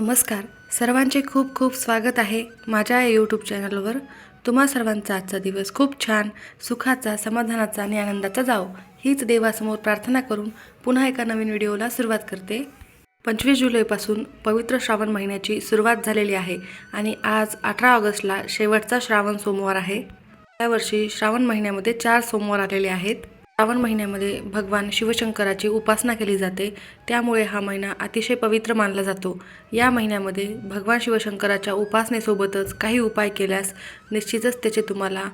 नमस्कार. सर्वांचे खूप खूप स्वागत आहे माझ्या या यूट्यूब चॅनलवर तुम्हा सर्वांचा आजचा दिवस खूप छान सुखाचा समाधानाचा आणि आनंदाचा जाओ हीच देवासमोर प्रार्थना करून पुन्हा एका नवीन व्हिडिओला सुरुवात करते. पंचवीस जुलैपासून पवित्र श्रावण महिन्याची सुरुवात झालेली आहे आणि आज अठरा ऑगस्टला शेवटचा श्रावण सोमवार आहे. यावर्षी श्रावण महिन्यामध्ये चार सोमवार आलेले आहेत. श्रावण महिन्यामध्ये भगवान शिवशंकराची उपासना केली जाते. त्यामुळे हा महिना अतिशय पवित्र मानला जातो. या महिन्यामध्ये भगवान शिवशंकराच्या उपासनेसोबतच काही उपाय केल्यास निश्चितच त्याचे तुम्हाला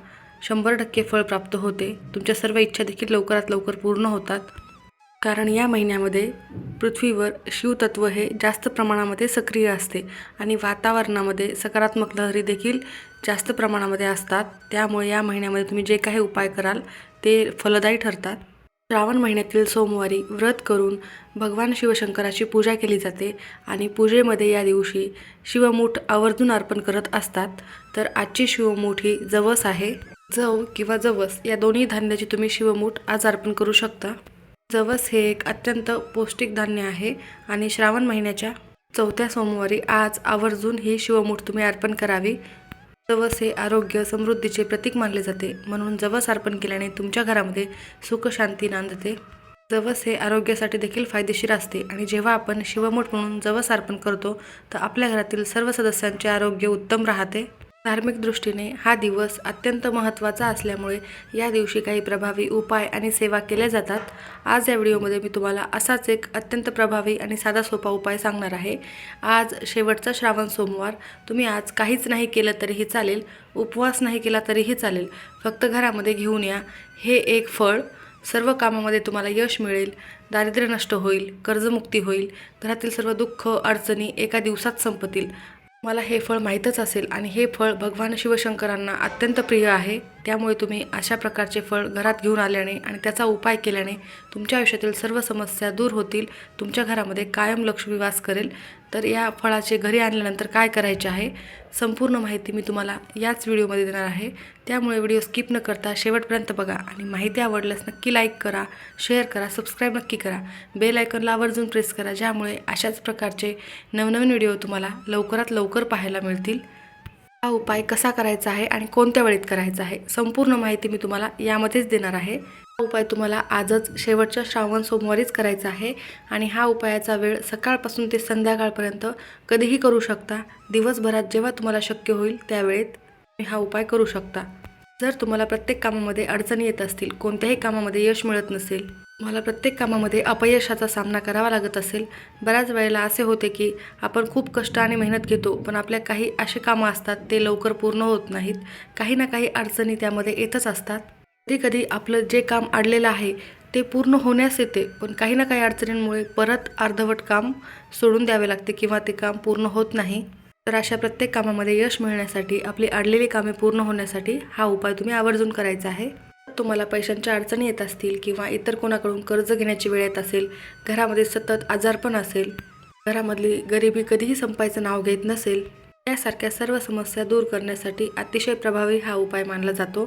शंभर टक्के फळ प्राप्त होते. तुमच्या सर्व इच्छा देखील लवकरात लवकर पूर्ण होतात. कारण या महिन्यामध्ये पृथ्वीवर शिवतत्व हे जास्त प्रमाणामध्ये सक्रिय असते आणि वातावरणामध्ये सकारात्मक लहरी देखील जास्त प्रमाणामध्ये असतात. त्यामुळे या महिन्यामध्ये तुम्ही जे काही उपाय कराल ते फलदायी ठरतात. श्रावण महिन्यातील सोमवारी व्रत करून भगवान शिवशंकराची पूजा केली जाते आणि पूजेमध्ये या दिवशी शिवमूठ आवर्जून अर्पण करत असतात. तर आजची शिवमूठ ही जवस आहे. जव किंवा जवस या दोन्ही धान्याची तुम्ही शिवमूठ आज अर्पण करू शकता. जवस हे एक अत्यंत पौष्टिक धान्य आहे आणि श्रावण महिन्याच्या चौथ्या सोमवारी आज आवर्जून ही शिवमूठ तुम्ही अर्पण करावी. जवस हे आरोग्य समृद्धीचे प्रतीक मानले जाते. म्हणून जवस अर्पण केल्याने तुमच्या घरामध्ये सुख शांती नांदते. जवस हे आरोग्यासाठी देखील फायदेशीर असते आणि जेव्हा आपण शिवमूठ म्हणून जवस अर्पण करतो तर आपल्या घरातील सर्व सदस्यांचे आरोग्य उत्तम राहते. धार्मिक दृष्टीने हा दिवस अत्यंत महत्त्वाचा असल्यामुळे या दिवशी काही प्रभावी उपाय आणि सेवा केल्या जातात. आज या व्हिडिओमध्ये मी तुम्हाला असाच एक अत्यंत प्रभावी आणि साधा सोपा उपाय सांगणार आहे. आज शेवटचा श्रावण सोमवार. तुम्ही आज काहीच नाही केलं तरीही चालेल. उपवास नाही केला तरीही चालेल. फक्त घरामध्ये घेऊन या. हे एक फळ. सर्व कामामध्ये तुम्हाला यश मिळेल. दारिद्र्य नष्ट होईल. कर्जमुक्ती होईल. घरातील सर्व दुःख अडचणी एका दिवसात संपतील. मला हे फळ माहीतच असेल आणि हे फळ भगवान शिवशंकरांना अत्यंत प्रिय आहे. त्यामुळे तुम्ही अशा प्रकारचे फळ घरात घेऊन आल्याने आणि त्याचा उपाय केल्याने तुमच्या आयुष्यातील सर्व समस्या दूर होतील तुमच्या घरामध्ये कायम लक्ष्मी वास करेल. तर या फळाचे घरी आणल्यानंतर काय करायचे आहे? संपूर्ण माहिती मी तुम्हाला याच व्हिडिओमध्ये देणार आहे. त्यामुळे व्हिडिओ स्किप न करता शेवटपर्यंत बघा आणि माहिती आवडल्यास नक्की लाईक करा शेअर करा सबस्क्राईब नक्की करा. बेल आयकॉनला आवर्जून प्रेस करा ज्यामुळे अशाच प्रकारचे नवनवीन व्हिडिओ तुम्हाला लवकरात लवकर पाहायला मिळतील. हा उपाय कसा करायचा आहे आणि कोणत्या वेळेत करायचा आहे संपूर्ण माहिती मी तुम्हाला यामध्येच देणार आहे. हा उपाय तुम्हाला आजच शेवटच्या श्रावण सोमवारीच करायचा आहे आणि हा उपायाचा वेळ सकाळपासून ते संध्याकाळपर्यंत कधीही करू शकता. दिवसभरात जेव्हा तुम्हाला शक्य होईल त्यावेळेत तुम्ही हा उपाय करू शकता. जर तुम्हाला प्रत्येक कामामध्ये अडचणी येत असतील कोणत्याही कामामध्ये यश मिळत नसेल मला प्रत्येक कामामध्ये अपयशाचा सामना करावा लागत असेल. बऱ्याच वेळेला असे होते की आपण खूप कष्ट आणि मेहनत घेतो पण आपल्या काही असे कामं असतात ते लवकर पूर्ण होत नाहीत. काही ना काही अडचणी त्यामध्ये येतच असतात. कधी कधी आपलं जे काम अडलेलं आहे ते पूर्ण होण्यास येते पण काही ना काही अडचणींमुळे परत अर्धवट काम सोडून द्यावे लागते किंवा ते काम पूर्ण होत नाही. तर अशा प्रत्येक कामामध्ये यश मिळण्यासाठी आपली अडलेली कामे पूर्ण होण्यासाठी हा उपाय तुम्ही आवर्जून करायचा आहे. तुम्हाला पैशांच्या अडचणी येत असतील किंवा इतर कोणाकडून कर्ज घेण्याची वेळ येत असेल घरामध्ये सतत आजारपण असेल घरामधली गरिबी कधीही संपायचं नाव घेत नसेल यासारख्या सर्व समस्या दूर करण्यासाठी अतिशय प्रभावी हा उपाय मानला जातो.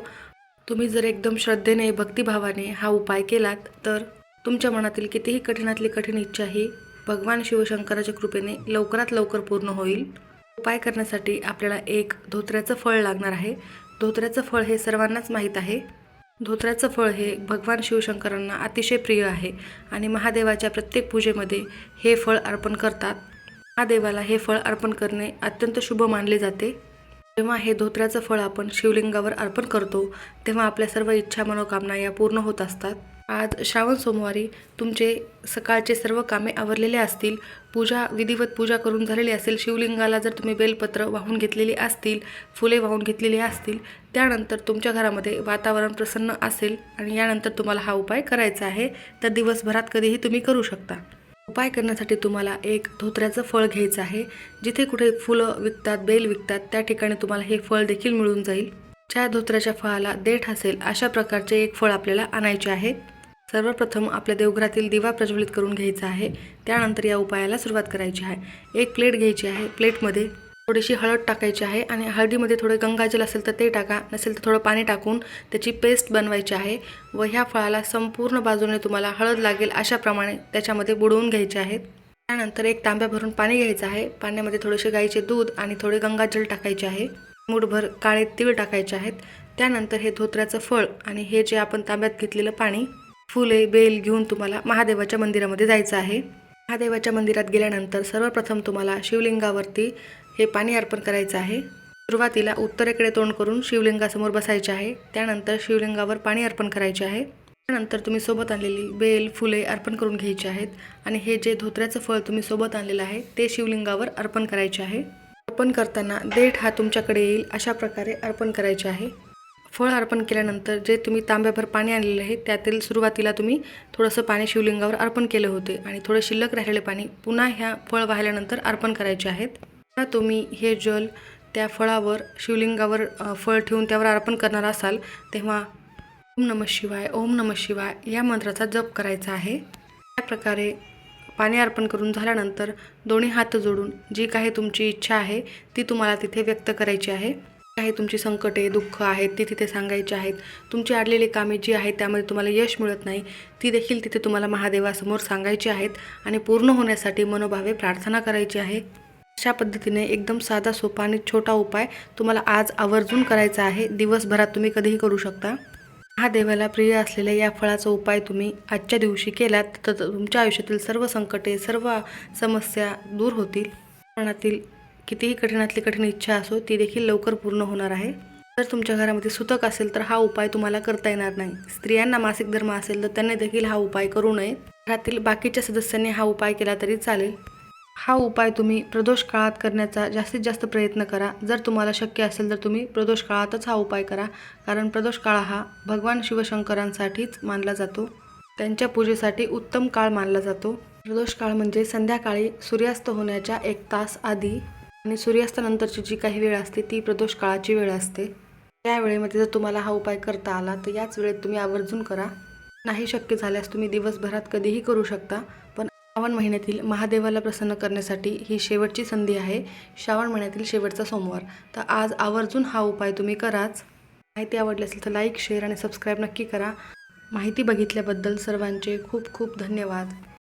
तुम्ही जर एकदम श्रद्धेने भक्तिभावाने हा उपाय केलात तर तुमच्या मनातील कितीही कठीणातली कठीण इच्छा ही भगवान शिवशंकराच्या कृपेने लवकरात लवकर पूर्ण होईल. उपाय करण्यासाठी आपल्याला एक धोत्र्याचं फळ लागणार आहे. धोत्र्याचं फळ हे सर्वांनाच माहीत आहे. धोत्र्याचं फळ हे भगवान शिवशंकरांना अतिशय प्रिय आहे आणि महादेवाच्या प्रत्येक पूजेमध्ये हे फळ अर्पण करतात. महादेवाला हे फळ अर्पण करणे अत्यंत शुभ मानले जाते. जेव्हा हे धोत्र्याचं फळ आपण शिवलिंगावर अर्पण करतो तेव्हा आपल्या सर्व इच्छा मनोकामना या पूर्ण होत असतात. आज श्रावण सोमवारी तुमचे सकाळचे सर्व कामे आवरलेले असतील पूजा विधिवत पूजा करून झालेली असेल शिवलिंगाला जर तुम्ही बेलपत्र वाहून घेतलेली असतील फुले वाहून घेतलेली असतील त्यानंतर तुमच्या घरामध्ये वातावरण प्रसन्न असेल आणि यानंतर तुम्हाला हा उपाय करायचा आहे तर दिवसभरात कधीही तुम्ही करू शकता. उपाय करण्यासाठी तुम्हाला एक धोत्र्याचं फळ घ्यायचं आहे जिथे कुठे फुलं विकतात बेल विकतात त्या ठिकाणी तुम्हाला हे फळ देखील मिळून जाईल. ज्या धोत्र्याच्या फळाला देठ असेल अशा प्रकारचे एक फळ आपल्याला आणायचे आहे. सर्वप्रथम आपल्या देवघरातील दिवा प्रज्वलित करून घ्यायचा आहे. त्यानंतर या उपायाला सुरुवात करायची आहे. एक प्लेट घ्यायची आहे. प्लेटमध्ये थोडीशी हळद टाकायची आहे आणि हळदीमध्ये थोडं गंगाजल असेल तर ते टाका. नसेल तर थोडं पाणी टाकून त्याची पेस्ट बनवायची आहे व ह्या फळाला संपूर्ण बाजूने तुम्हाला हळद लागेल अशाप्रमाणे त्याच्यामध्ये बुडवून घ्यायचे आहेत. त्यानंतर एक तांब्या भरून पाणी घ्यायचं आहे. पाण्यामध्ये थोडेसे गाईचे दूध आणि थोडे गंगाजल टाकायचे आहे. मुठभर काळे तीळ टाकायचे आहेत. त्यानंतर हे धोत्र्याचं फळ आणि हे जे आपण तांब्यात घेतलेलं पाणी फुले बेल घेऊन तुम्हाला महादेवाच्या मंदिरामध्ये जायचं आहे. महादेवाच्या मंदिरात गेल्यानंतर सर्वप्रथम तुम्हाला शिवलिंगावरती हे पाणी अर्पण करायचं आहे. सुरुवातीला उत्तरेकडे तोंड करून शिवलिंगासमोर बसायचे आहे. त्यानंतर शिवलिंगावर पाणी अर्पण करायचे आहे. त्यानंतर तुम्ही सोबत आणलेली बेल फुले अर्पण करून घ्यायची आहेत आणि हे जे धोत्र्याचं फळ तुम्ही सोबत आणलेलं आहे ते शिवलिंगावर अर्पण करायचे आहे. अर्पण करताना देठ हा तुमच्याकडे येईल अशा प्रकारे अर्पण करायचे आहे. फळ अर्पण केल्यानंतर जे तुम्ही तांब्याभर पाणी आणलेले आहे त्यातील सुरुवातीला तुम्ही थोडंसं पाणी शिवलिंगावर अर्पण केले होते आणि थोडे शिल्लक राहिलेले पाणी पुन्हा ह्या फळ वाहिल्यानंतर अर्पण करायचे आहेत. तुम्ही हे जल त्या फळावर शिवलिंगावर फळ ठेवून त्यावर अर्पण करणार असाल तेव्हा ओम नमः शिवाय ओम नमः शिवाय या मंत्राचा जप करायचा आहे. त्या प्रकारे पाणी अर्पण करून झाल्यानंतर दोन्ही हात जोडून जी काही तुमची इच्छा आहे ती तुम्हाला तिथे व्यक्त करायची आहे. काही तुमची संकटे दुःख आहेत ती तिथे सांगायची आहेत. तुमची अडलेली कामे जी आहेत त्यामध्ये तुम्हाला यश मिळत नाही ती देखील तिथे तुम्हाला महादेवासमोर सांगायची आहेत आणि पूर्ण होण्यासाठी मनोभावे प्रार्थना करायची आहे. अशा पद्धतीने एकदम साधा सोपा आणि छोटा उपाय तुम्हाला आज आवर्जून करायचा आहे. दिवसभरात तुम्ही कधीही करू शकता. महादेवाला प्रिय असलेल्या या फळाचा उपाय तुम्ही आजच्या दिवशी केलात तर तुमच्या आयुष्यातील सर्व संकटे सर्व समस्या दूर होतील. मनातील कितीही कठीणातली कठीण इच्छा असो ती देखील लवकर पूर्ण होणार आहे. जर तुमच्या घरामध्ये सुतक असेल तर हा उपाय तुम्हाला करता येणार नाही. स्त्रियांना मासिक धर्म असेल तर त्यांनी देखील हा उपाय करू नये. घरातील बाकीच्या सदस्यांनी हा उपाय केला तरी चालेल. हा उपाय तुम्ही प्रदोष काळात करण्याचा जास्तीत जास्त प्रयत्न करा. जर तुम्हाला शक्य असेल तर तुम्ही प्रदोष काळातच हा उपाय करा. कारण प्रदोष काळ हा भगवान शिवशंकरांसाठीच मानला जातो. त्यांच्या पूजेसाठी उत्तम काळ मानला जातो. प्रदोष काळ म्हणजे संध्याकाळी सूर्यास्त होण्याच्या एक तास आधी आणि सूर्यास्तानंतरची जी काही वेळ असते ती प्रदोष काळाची वेळ असते. त्या वेळेमध्ये जर तुम्हाला हा उपाय करता आला तर याच वेळेत तुम्ही आवर्जून करा. नाही शक्य झाल्यास तुम्ही दिवसभरात कधीही करू शकता पण श्रावण महिन्यातील महादेवाला प्रसन्न करण्यासाठी ही शेवटची संधी आहे. श्रावण महिन्यातील शेवटचा सोमवार. तर आज आवर्जून हा उपाय तुम्ही कराच. माहिती आवडली असेल तर लाईक शेअर आणि सबस्क्राईब नक्की करा. माहिती बघितल्याबद्दल सर्वांचे खूप खूप धन्यवाद.